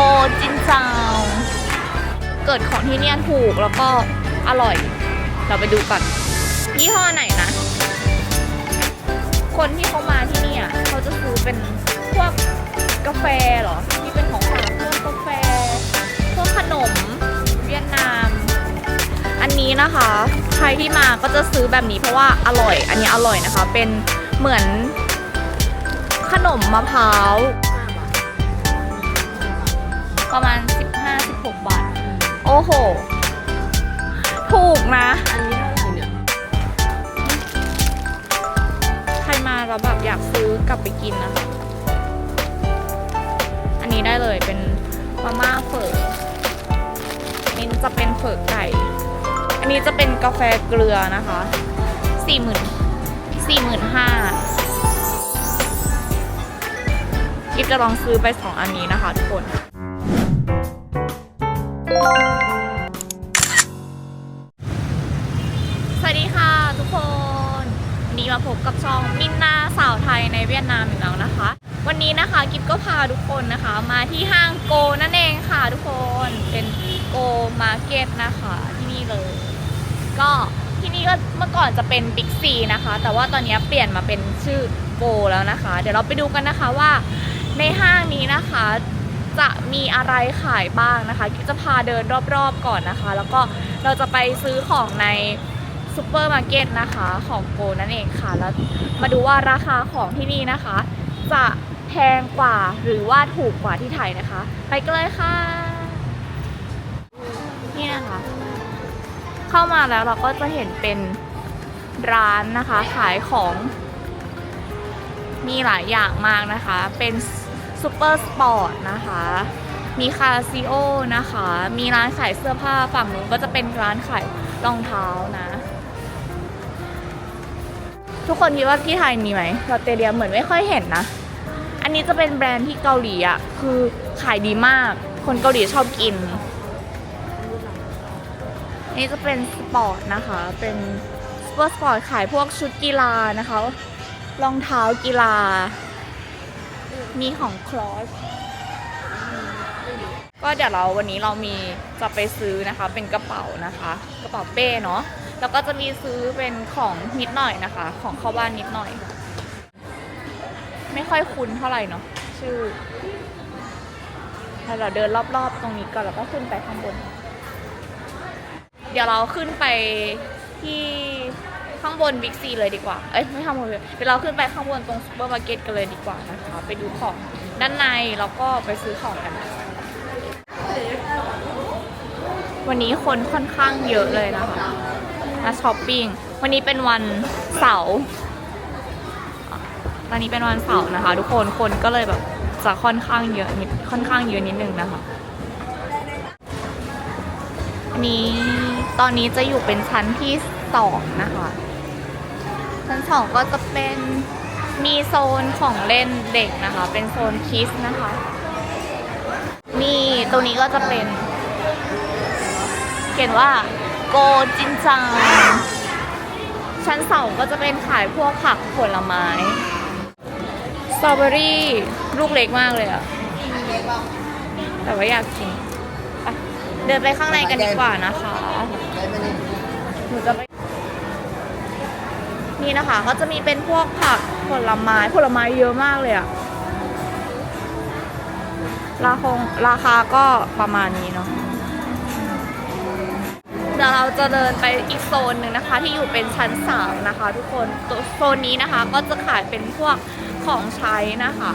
โกจินจาว เกิดของที่เนี่ยถูกแล้วก็อร่อย เราไปดูกันยี่ห้อไหนนะ คนที่เขามาที่นี่ยเขาจะซื้อเป็นพวกกาแฟเหรอที่เป็นของฝากพวกกาแฟ พวกขนมเวียดนาม อันนี้นะคะ ใครที่มาก็จะซื้อแบบนี้เพราะว่าอร่อย อันนี้อร่อยนะคะ เป็นเหมือนขนมมะพร้าว ประมาณ 15-16 บาท โอ้โห ถูกนะ อันนี้เท่าไหร่เนี่ย ใครมาแล้วแบบอยากซื้อกลับไปกินนะคะ อันนี้ได้เลยเป็นมาม่าเฝอนี่จะเป็นเฝอไก่ อันนี้จะเป็นกาแฟเกลือนะคะสี่หมื่นสี่หมื่นห้ากิฟจะลองซื้อไปสองอันนี้นะคะทุกคน ก็พาทุกคนนะคะ มาที่ห้างโกนั่นเองค่ะทุกคนเป็นโกมาร์เก็ตนะคะที่นี่เลย ก็ที่นี่ก็เมื่อก่อนจะเป็นบิ๊กซีนะคะ แต่ว่าตอนนี้เปลี่ยนมาเป็นชื่อโกแล้วนะคะ เดี๋ยวเราไปดูกันนะคะว่าในห้างนี้นะคะ จะมีอะไรขายบ้างนะคะกิ๊บจะพาเดินรอบๆก่อนนะคะ แล้วก็เราจะไปซื้อของในซูเปอร์มาร์เก็ตนะคะของโกนั่นเองค่ะ แล้วมาดูว่าราคาของที่นี่นะคะ จะ แพงกว่าหรือว่าถูกกว่าที่ไทยนะคะ ไปกันเลยค่ะ นี่นะคะ เข้ามาแล้วเราก็จะเห็นเป็นร้านนะคะ ขายของมีหลายอย่างมากนะคะ เป็นซูเปอร์สปอร์ตนะคะ มีคาซิโอนะคะ มีร้านขายเสื้อผ้าฝั่งนู้นก็จะเป็นร้านขายรองเท้านะ ทุกคนคิดว่าที่ไทยมีไหมลอตเตเลียเหมือนไม่ค่อยเห็นนะ อันนี้จะเป็นแบรนด์ที่เกาหลีอะ คือขายดีมาก คนเกาหลีชอบกิน นี่จะเป็นสปอร์ตนะคะ เป็นสปอร์ตสปอร์ตขายพวกชุดกีฬานะคะ รองเท้ากีฬา มีของคลอสก็เดี๋ยวเราวันนี้เรามีจะไปซื้อนะคะ เป็นกระเป๋านะคะ กระเป๋าเป้เนาะแล้วก็จะมีซื้อเป็นของนิดหน่อยนะคะ ของเข้าบ้านนิดหน่อย ไม่ค่อยคุ้นเท่าไหร่เนาะชื่อให้เราเดินรอบๆ ตรงนี้ก่อนแล้วก็ขึ้นไปข้างบน เดี๋ยวเราขึ้นไปที่ข้างบนบิ๊กซีเลยดีกว่า เอ้ยไม่ข้างบนเลยเดี๋ยวเราขึ้นไปข้างบนตรงซูเปอร์มาร์เก็ตกันเลยดีกว่านะคะ ไปดูของด้านในแล้วก็ไปซื้อของกัน วันนี้คนค่อนข้างเยอะเลยนะคะมาช้อปปิ้ง วันนี้เป็นวันเสาร์ วันนี้เป็นวันเสาร์นะคะ ทุกคนคนก็เลยแบบจะค่อนข้างเยอะนิดค่อนข้างเยอะนิดนึงนะคะอันนี้ตอนนี้จะอยู่เป็นชั้นที่สองนะคะ ชั้นสองก็จะเป็นมีโซนของเล่นเด็กนะคะ เป็นโซนคิสนะคะนี่ตรงนี้ก็จะเป็น เขียนว่าโกจินจัง ชั้นสองก็จะเป็นขายพวกผักผลไม้ สตรอเบอรี่ลูกเล็กมากเลยอะแต่ว่าอยากกินไปเดินไปข้างในกันดีกว่านะคะ หนูจะไป นี่นะคะก็จะมีเป็นพวกผักผลไม้ผลไม้เยอะมากเลยอะราคงราคาก็ประมาณนี้เนาะเดี๋ยวเราจะเดินไปอีกโซนหนึ่งนะคะ ที่อยู่เป็นชั้นสามนะคะ ทุกคนโซนนี้นะคะก็จะขายเป็นพวก ของใช้นะคะ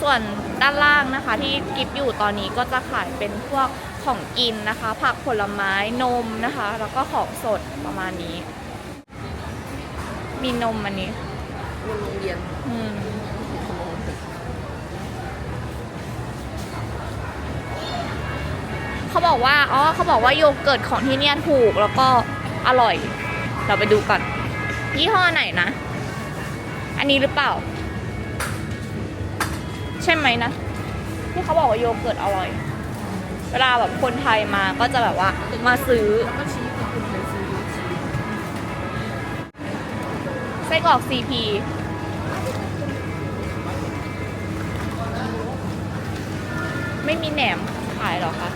ส่วนด้านล่างนะคะ ที่กิฟอยู่ตอนนี้ก็จะขายเป็นพวกของกินนะคะ ผักผลไม้นมนะคะ แล้วก็ของสดประมาณนี้ มีนมอันนี้โรงเรียนอืมเขาบอกว่าอ๋อเขาบอกว่าโยเกิร์ตของที่เนี่ยถูกแล้วก็อร่อย เราไปดูก่อนยี่ห้อไหนนะ อันนี้หรือเปล่า ใช่ไหมนะที่เขาบอกว่าโยเกิร์ตอร่อย เวลาแบบคนไทยมาก็จะแบบว่ามาซื้อแล้วก็ชี้กับคุณไปซื้อชี้ไส้กรอกซีพีไม่มีแหนมขายเหรอคะ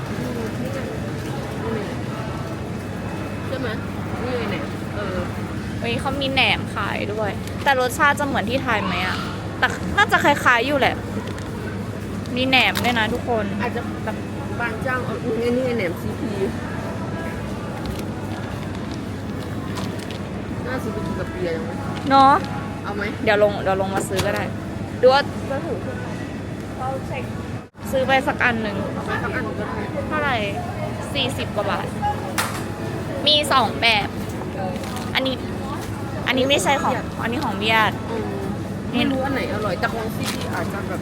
ใช่ไหมนี่ไงเนี่ยเออเฮ้ยเขามีแหนมขายด้วย แต่รสชาติจะเหมือนที่ไทยไหมอะแต่น่าจะคล้ายๆอยู่แหละ มีแหนมด้วยนะทุกคน อาจจะแบบบางเจ้าเอานี่ไงนี่ไงแหนมซีพีน่าซื้อไปกินกับเบียร์ยังไหมเนาะเอาไหมเดี๋ยวลงเดี๋ยวลงมาซื้อก็ได้ ดูว่าจะถูกขึ้นไหมเราเช็คซื้อไปสักอันหนึ่งเอาไปสักอันก็ได้เท่าไหร่สี่สิบกว่าบาท มีสองแบบ อันนี้ อันนี้ไม่ใช่ของ อันนี้ของเบียดอืมไม่รู้อันไหนอร่อยแต่ของซีพีอาจจะแบบ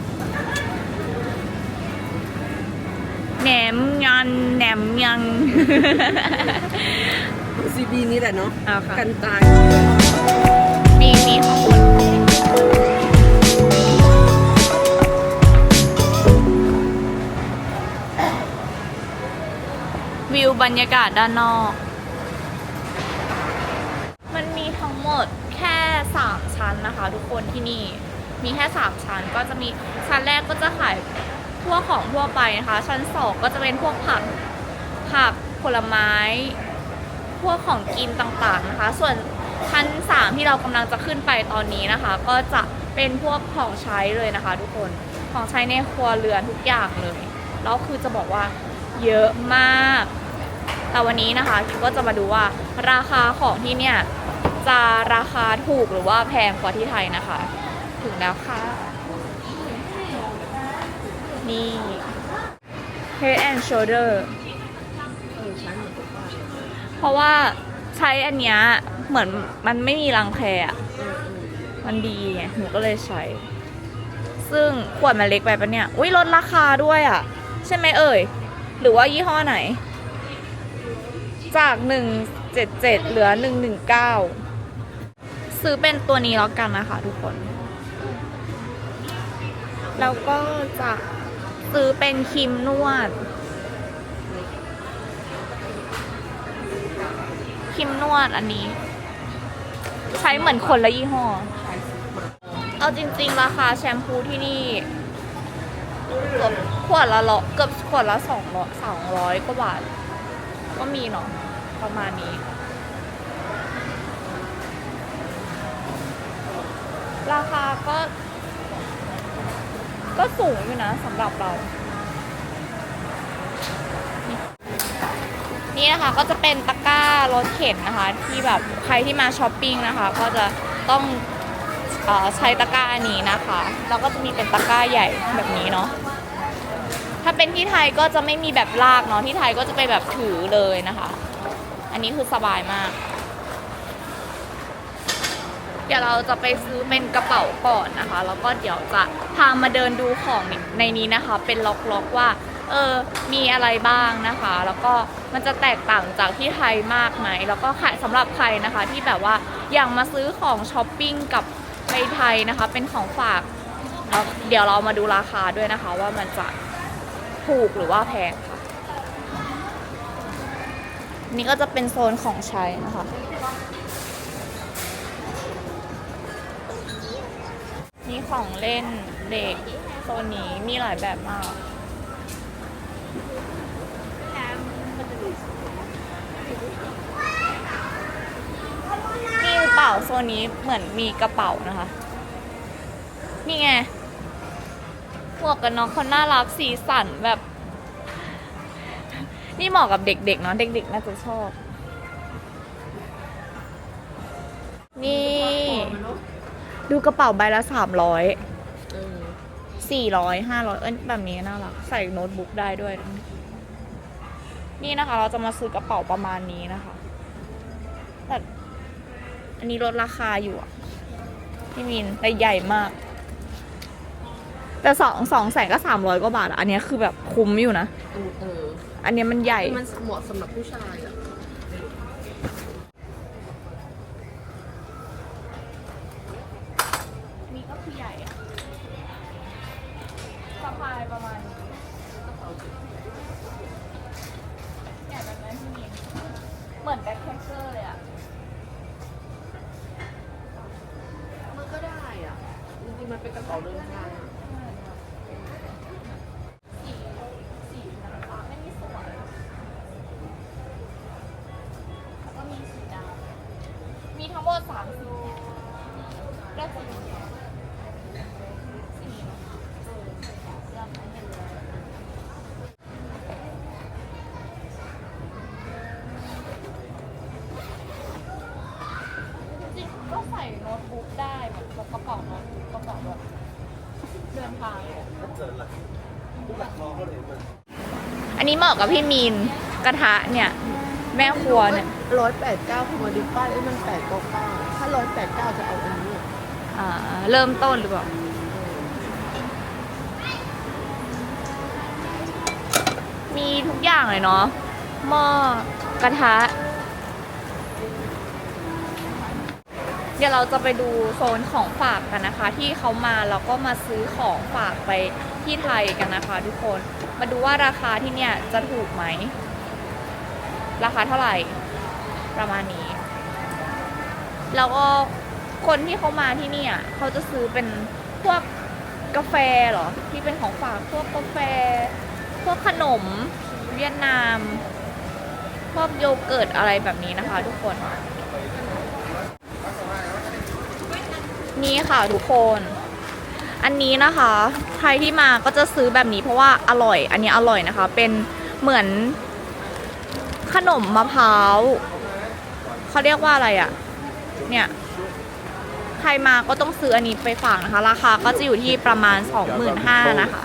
หนมยันแหนมยัง ซีพีนี่แหละเนาะเอาค่ะ กันตายมีมีของคนวิวบรรยากาศด้านนอก มันมีทั้งหมดแค่สามชั้นนะคะ ทุกคนที่นี่ มีแค่สามชั้นก็จะมีชั้นแรกก็จะขาย พวกของทั่วไปนะคะ ชั้นสองก็จะเป็นพวกผักผักผลไม้ พวกของกินต่างๆนะคะ ส่วนชั้นสามที่เรากำลังจะขึ้นไปตอนนี้นะคะ ก็จะเป็นพวกของใช้เลยนะคะ ทุกคนของใช้ในครัวเรือนทุกอย่างเลยแล้วคือจะบอกว่าเยอะมาก แต่วันนี้นะคะคิมก็จะมาดูว่าราคาของที่เนี่ยจะราคาถูกหรือว่าแพงกว่าที่ไทยนะคะ ถึงแล้วค่ะ นี่ Head and Shoulder เออใช้เหมือนกับป้าเพราะว่าใช้อันเนี้ยเหมือนมันไม่มีรังแคอะมันดีไงหนูก็เลยใช้ ซึ่งขวดมันเล็กไปปะเนี่ย อุ้ยลดราคาด้วยอะ ใช่ไหมเอ่ย หรือว่ายี่ห้อไหน จาก 177 เหลือ 119 ซื้อเป็นตัวนี้แล้วกันนะคะทุกคน แล้วก็จะ ซื้อเป็นครีมนวดครีมนวดอันนี้ ใช้เหมือนคนละยี่ห้อ เอาจริง ๆ ราคาแชมพูที่นี่เกือบขวดละร้อเกือบขวดละสองร้อยสองร้อยกว่าบาท ก็มีเนาะประมาณนี้ ราคาก็ ก็สูงอยู่นะสำหรับเรา นี่นะคะก็จะเป็นตะกร้ารถเข็นนะคะ ที่แบบใครที่มาช้อปปิ้งนะคะ ก็จะต้องเอ่อใช้ตะกร้าอันนี้นะคะแล้วก็จะมีเป็นตะกร้าใหญ่แบบนี้เนาะถ้าเป็นที่ไทยก็จะไม่มีแบบลากเนาะที่ไทยก็จะไปแบบถือเลยนะคะ อันนี้คือสบายมาก เดี๋ยวเราจะไปซื้อเป็นกระเป๋าก่อนนะคะ แล้วก็เดี๋ยวจะพามาเดินดูของในนี้นะคะ เป็นล็อกๆว่าเออมีอะไรบ้างนะคะ แล้วก็มันจะแตกต่างจากที่ไทยมากไหม แล้วก็ขายสำหรับใครนะคะที่แบบว่าอยากมาซื้อของช้อปปิ้งกับในไทยนะคะ เป็นของฝากแล้วเดี๋ยวเรามาดูราคาด้วยนะคะ ว่ามันจะถูกหรือว่าแพงค่ะ นี่ก็จะเป็นโซนของใช้นะคะ มีของเล่นเด็กโซนนี้มีหลายแบบมากนี่หรือเปล่าโซนนี้เหมือนมีกระเป๋านะคะ นี่ไงหมวกกันน็อกคนน่ารักสีสันแบบ นี่เหมาะกับเด็กๆเนาะเด็กๆน่าจะชอบ นี่ ดูกระเป๋าใบละสามร้อยเออสี่ร้อยห้าร้อยเอ้ยแบบนี้น่ารักใส่โน้ตบุ๊กได้ด้วย นี่นะคะ เราจะมาซื้อกระเป๋าประมาณนี้นะคะแต่อันนี้ลดราคาอยู่อะพี่มินแต่ใหญ่มาก แต่สองสองแสนก็สามร้อยกว่าบาทอะอันเนี้ยคือแบบคุ้มอยู่นะเออเอออันเนี้ยมันใหญ่ มันเหมาะสำหรับผู้ชายอะ อันนี้เหมาะกับพี่มีนกระทะเนี่ย แม่ครัวเนี่ยร้อยแปดเก้าพอมาดูป้าไอ้มันแปดเก้าเก้าถ้าร้อยแปดเก้าจะเอาอันนี้อะอ่าเริ่มต้นหรือเปล่ามีทุกอย่างเลยเนาะหม้อกระทะ เดี๋ยวเราจะไปดูโซนของฝากกันนะคะ ที่เขามาแล้วก็มาซื้อของฝากไปที่ไทยกันนะคะ ทุกคน มาดูว่าราคาที่เนี่ยจะถูกไหม ราคาเท่าไหร่ ประมาณนี้ แล้วก็คนที่เขามาที่เนี่ยเขาจะซื้อเป็นพวกกาแฟเหรอ ที่เป็นของฝากพวกกาแฟ พวกขนมเวียดนาม พวกโยเกิร์ตอะไรแบบนี้นะคะ ทุกคน นี่ค่ะทุกคน อันนี้นะคะ ใครที่มาก็จะซื้อแบบนี้เพราะว่าอร่อย อันนี้อร่อยนะคะ เป็นเหมือนขนมมะพร้าวเขาเรียกว่าอะไรอะ่ะ เนี่ย ใครมาก็ต้องซื้ออันนี้ไปฝากนะคะ ราคาก็จะอยู่ที่ประมาณ 25,000นะคะ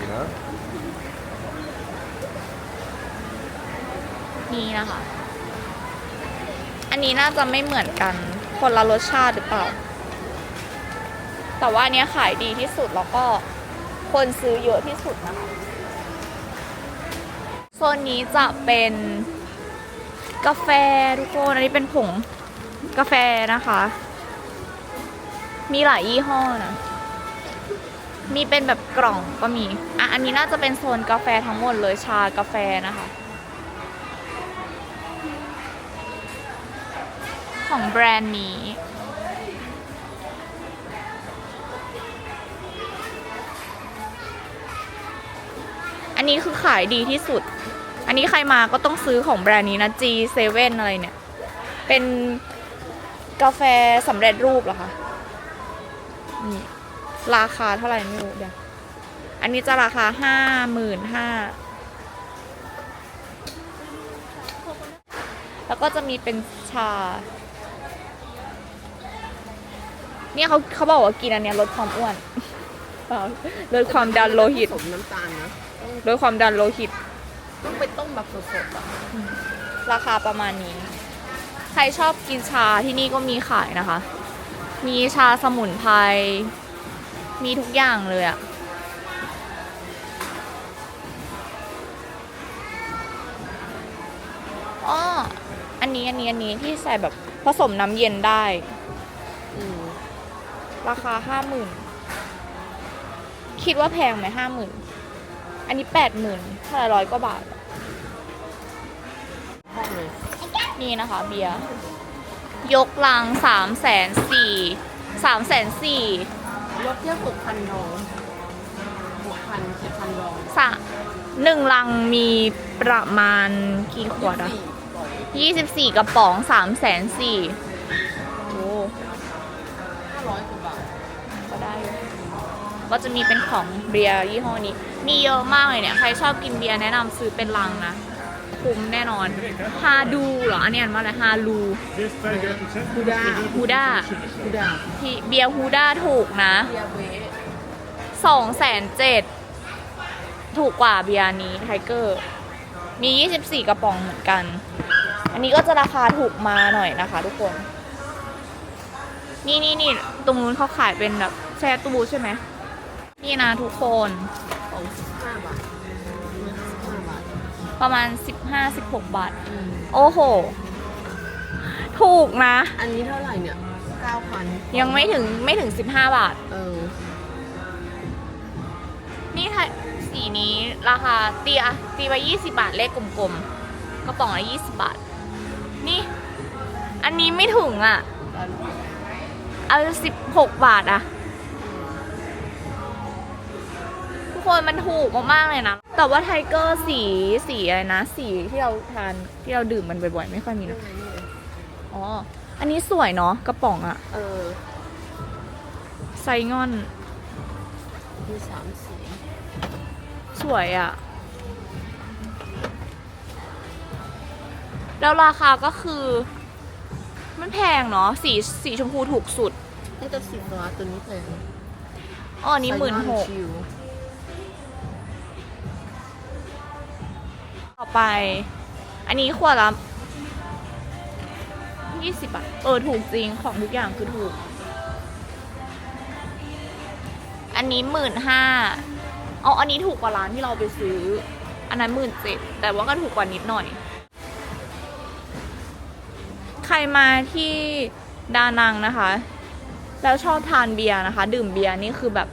นี่นะคะ อันนี้น่าจะไม่เหมือนกัน คนละรสชาติหรือเปล่า แต่ว่าอันเนี้ยขายดีที่สุดแล้วก็คนซื้อเยอะที่สุดนะคะโซนนี้จะเป็นกาแฟทุกคนอันนี้เป็นผงกาแฟนะคะ มีหลายยี่ห้อนะ มีเป็นแบบกล่องก็มี อะ อันนี้น่าจะเป็นโซนกาแฟทั้งหมดเลยชากาแฟนะคะ ของแบรนด์นี้ นนี้คือขายดีที่สุด อันนี้ใครมาก็ต้องซื้อของแบรนด์นี้นะ G7 อะไรเนี่ย เป็นกาแฟสำเร็จรูปเหรอคะ นี่ ราคาเท่าไหร่ไม่รู้เดี๋ยวอันนี้จะราคาห้าหมื่นห้า แล้วก็จะมีเป็นชา เนี่ยเขาเขาบอกว่ากินอันเนี้ยลดความอ้วนเปล่าลดความดันโลหิตผสมน้ำตาลนะ ต้องลดความดันโลหิต ต้องไปต้มแบบสดๆอะราคาประมาณนี้ ใครชอบกินชาที่นี่ก็มีขายนะคะ มีชาสมุนไพร มีทุกอย่างเลยอะอ้ออันนี้อันนี้อันนี้ที่ใส่แบบผสมน้ำเย็นได้อืมราคาห้าหมื่น คิดว่าแพงไหมห้าหมื่น อันนี้แปดหมื่นเท่าไหร่ร้อยกว่าบาทห้องเลยนี่นะคะ เบียร์ยกลังสามแสนสี่สามแสนสี่ลดเทียบหกพันดองหกพันเจ็ดพันดองสะหนึ่งลังมีประมาณกี่ขวดอะสี่ปล่อยยี่สิบสี่กระป๋องสามแสนสี่ ก็จะมีเป็นของเบียร์ยี่ห้อนี้ มีเยอะมากเลยเนี่ย ใครชอบกินเบียร์แนะนำซื้อเป็นลังนะ คุ้มแน่นอนฮาดูเหรอ อันนี้อ่านว่าอะไรฮาลูฮูด้าฮูด้าฮูด้าที่เบียร์ฮูด้าถูกนะ เบียร์เวสสองแสนเจ็ดถูกกว่าเบียร์นี้ไทเกอร์มี 24 กระป๋องเหมือนกัน อันนี้ก็จะราคาถูกมาหน่อยนะคะ ทุกคน นี่นี่นี่ตรงนู้นเขาขายเป็นแบบแช่ตู้ใช่ไหม นี่นะทุกคนของสิบห้าบาทสิบห้าบาทประมาณ 15-16 บาทอืมโอ้โห ถูกนะ อันนี้เท่าไหร่เนี่ยเก้าพันยังไม่ถึงไม่ถึง 15 บาท เออ นี่ถ้าสีนี้ราคาตีอะตีไปยี่สิบาทเลขกลมๆกระป๋องละยี่สิบาท นี่ อันนี้ไม่ถึงอะ เอาสิบหกบาทอะ คนมันถูกมากๆเลยนะ แต่ว่าไทเกอร์สีสีอะไรนะ สีที่เราทานที่เราดื่มมันบ่อยๆ ไม่ค่อยมีนะอ๋อ อันนี้สวยเนาะกระป๋องอะเออไซงอน มีสามสี สวยอะแล้วราคาก็คือ มันแพงเนาะสีสีชมพูถูกสุดนี่ตัวสีฟ้าตัวนี้แพงอ๋ออันนี้หมื่นหก ไป อันนี้ขวดละยี่สิบบาท เออ ถูกจริงของทุกอย่างคือถูก อันนี้หมื่นห้าเอาอันนี้ถูกกว่าร้านที่เราไปซื้อ อันนั้นหมื่นเจ็ดแต่ว่าก็ถูกกว่านิดหน่อย ใครมาที่ดานังนะคะ แล้วชอบทานเบียร์นะคะ ดื่มเบียร์นี่คือแบบ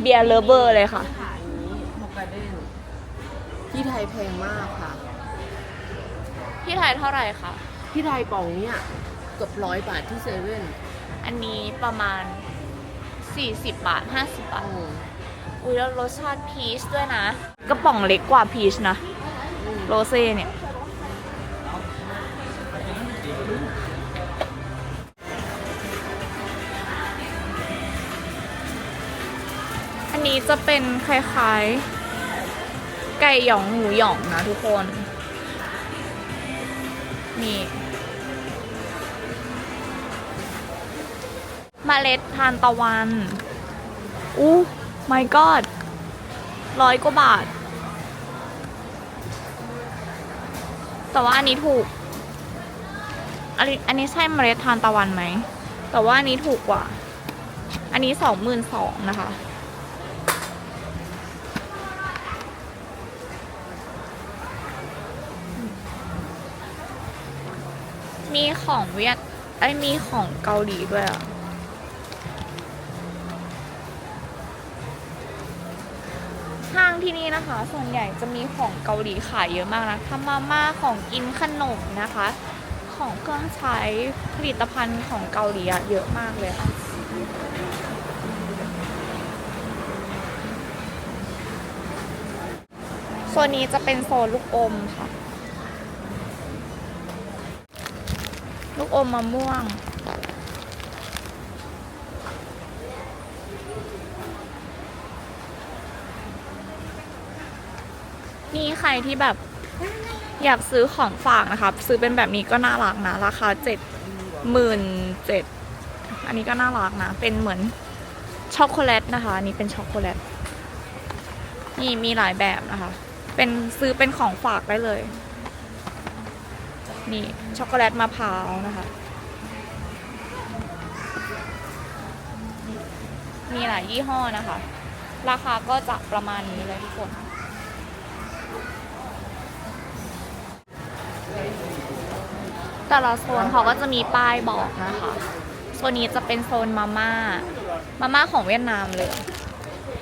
เบียร์เลเวอร์เลยค่ะ ขายนี้ฮอกไกเดน ที่ไทยแพงมากค่ะ ที่ไทยเท่าไหร่คะ ที่ไทยกล่องเนี้ยเกือบร้อยบาทที่เซเว่นอันนี้ประมาณ 40 บาท 50 บาท อืมอุ้ยแล้วรสชาติพีชด้วยนะ กระป๋องเล็กกว่าพีชนะ อืมโรเซ่เนี่ย อันนี้จะเป็นคล้ายๆ ไก่หยองหมูหยองนะทุกคน นี่มเมล็ดทานตะวันอู้ my god ร้อยกว่าบาท แต่ว่าอันนี้ถูก อันนี้อันนี้ใช่เมล็ดทานตะวันไหม แต่ว่าอันนี้ถูกกว่า อันนี้สองหมื่นสองนะคะ มีของเวียดไอ้มีของเกาหลีด้วยอะ ห้างที่นี่นะคะ ส่วนใหญ่จะมีของเกาหลีขายเยอะมากนะทำมาม่าของกินขนมนะคะ ของเครื่องใช้ผลิตภัณฑ์ของเกาหลีอะเยอะมากเลยค่ะโซนนี้จะเป็นโซนลูกอมค่ะ ลูกอมมะม่วง นี่ใครที่แบบอยากซื้อของฝากนะคะซื้อเป็นแบบนี้ก็น่ารักนะ ราคาเจ็ดหมื่นเจ็ดอันนี้ก็น่ารักนะ เป็นเหมือนช็อกโกแลตนะคะอันนี้เป็นช็อกโกแลตนี่มีหลายแบบนะคะ เป็นซื้อเป็นของฝากได้เลย นี่ ช็อกโกแลตมะพร้าวนะคะ มีหลายยี่ห้อนะคะ ราคาก็จะประมาณนี้เลยทุกคนแต่ละโซนเขาก็จะมีป้ายบอกนะคะ โซนนี้จะเป็นโซนมาม่า มาม่าของเวียดนามเลย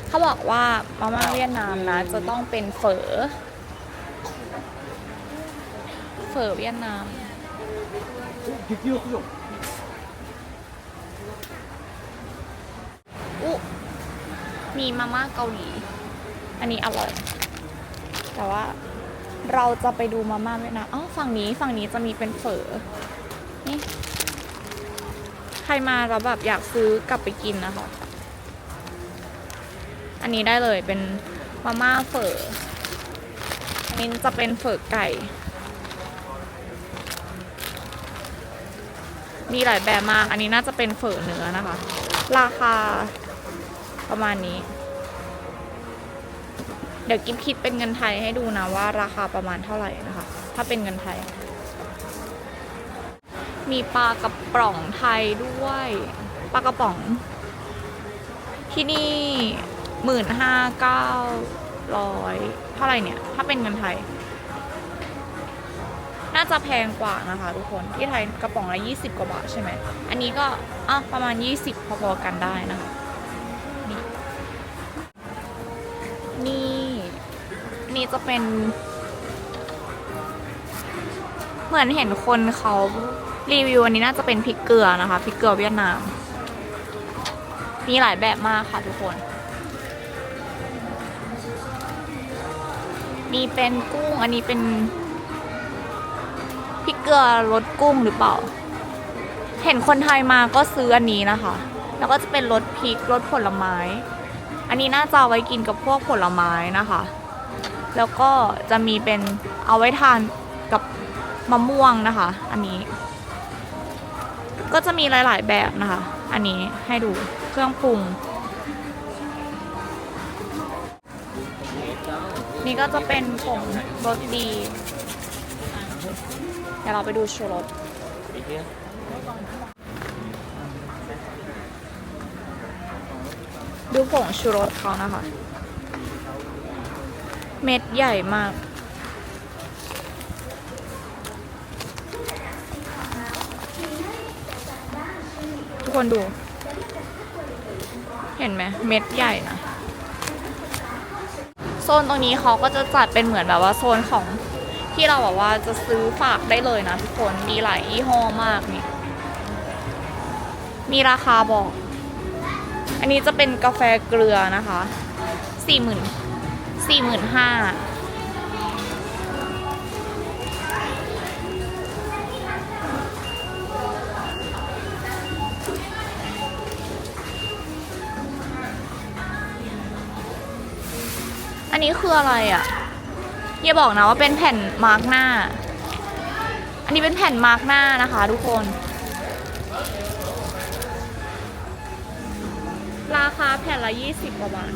เขาบอกว่ามาม่าเวียดนามนะ จะต้องเป็นเฝอ เฝอเวียดนาม อุมีมาม่าเกาหลี อันนี้อร่อย แต่ว่าเราจะไปดูมาม่าเวียดนามอ๋อฝั่งนี้ฝั่งนี้จะมีเป็นเฝอ นี่ ใครมาเราแบบอยากซื้อกลับไปกินนะคะ อันนี้ได้เลยเป็นมาม่าเฝออันนี้จะเป็นเฝอไก่ มีหลายแบบมาก อันนี้น่าจะเป็นเฝอเนื้อนะคะ ราคาประมาณนี้ เดี๋ยวกิฟคิดเป็นเงินไทยให้ดูนะว่าราคาประมาณเท่าไหร่นะคะ ถ้าเป็นเงินไทย มีปลากระป๋องไทยด้วยปลากระป๋อง ที่นี่หมื่นห้าเก้าร้อยเท่าไหร่เนี่ย ถ้าเป็นเงินไทย จะแพงกว่านะคะทุกคนที่ไทยกระป๋องละยี่สิบกว่าบาทใช่ไหมอันนี้ก็อะประมาณยี่สิบพอๆกันได้นะคะนี่นี่นี่จะเป็น เหมือนเห็นคนเขารีวิวอันนี้น่าจะเป็นพริกเกลือนะคะพริกเกลือเวียดนามมีหลายแบบมากค่ะทุกคนมีเป็นกุ้งอันนี้เป็น เกลือรสกุ้งหรือเปล่า เห็นคนไทยมาก็ซื้ออันนี้นะคะ แล้วก็จะเป็นรสพริกรสผลไม้ อันนี้น่าจะเอาไว้กินกับพวกผลไม้นะคะ แล้วก็จะมีเป็นเอาไว้ทานกับมะม่วงนะคะ อันนี้ ก็จะมีหลาย ๆ แบบนะคะ อันนี้ให้ดูเครื่องปรุง นี่ก็จะเป็นผงรสดี ดี๋ยวเราไปดูชูรสดูผงชูรสเขานะคะ เม็ดใหญ่มากทุกคนดู เห็นไหมเม็ดใหญ่นะ โซนตรงนี้เขาก็จะจัดเป็นเหมือนแบบว่าโซนของ ที่เราแบบว่าจะซื้อฝากได้เลยนะทุกคนมีหลายยี่ห้อมากนี่มีราคาบอก อันนี้จะเป็นกาแฟเกลือนะคะสี่หมื่นสี่หมื่นห้าอันนี้คืออะไรอะ่ะ อย่าบอกนะว่าเป็นแผ่นมาร์กหน้า อันนี้เป็นแผ่นมาร์กหน้านะคะทุกคน ราคาแผ่นละ20กว่าบาท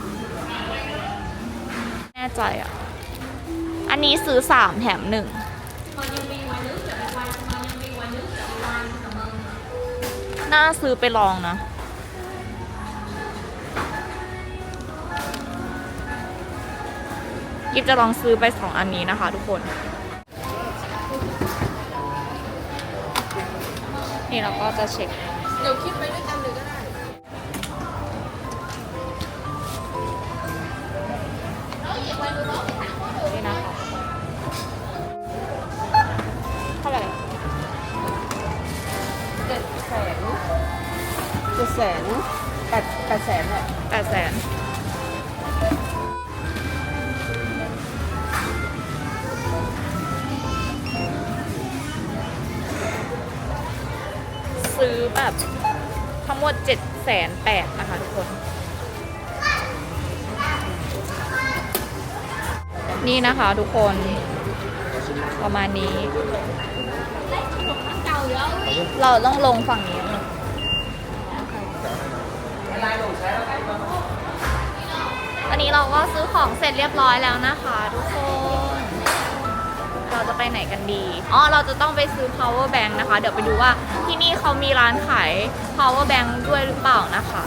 แน่ใจอะ อันนี้ซื้อ3แถม1น่าซื้อไปลองนะ กิฟจะลองซื้อไป 2 อันนี้นะคะ ทุกคน นี่เราก็จะเช็ค เดี๋ยวคิดไปด้วยกัน ซื้อแบบทั้งหมดเจ็ดแสนแปดนะคะทุกคน นี่นะคะทุกคนประมาณนี้ เราต้องลงฝั่งนี้ ตอนนี้เราก็ซื้อของเสร็จเรียบร้อยแล้วนะคะทุกคน ไปไหนกันดี อ๋อ เราจะต้องไปซื้อ power bank นะคะ เดี๋ยวไปดูว่าที่นี่เขามีร้านขาย power bank ด้วยหรือเปล่านะคะ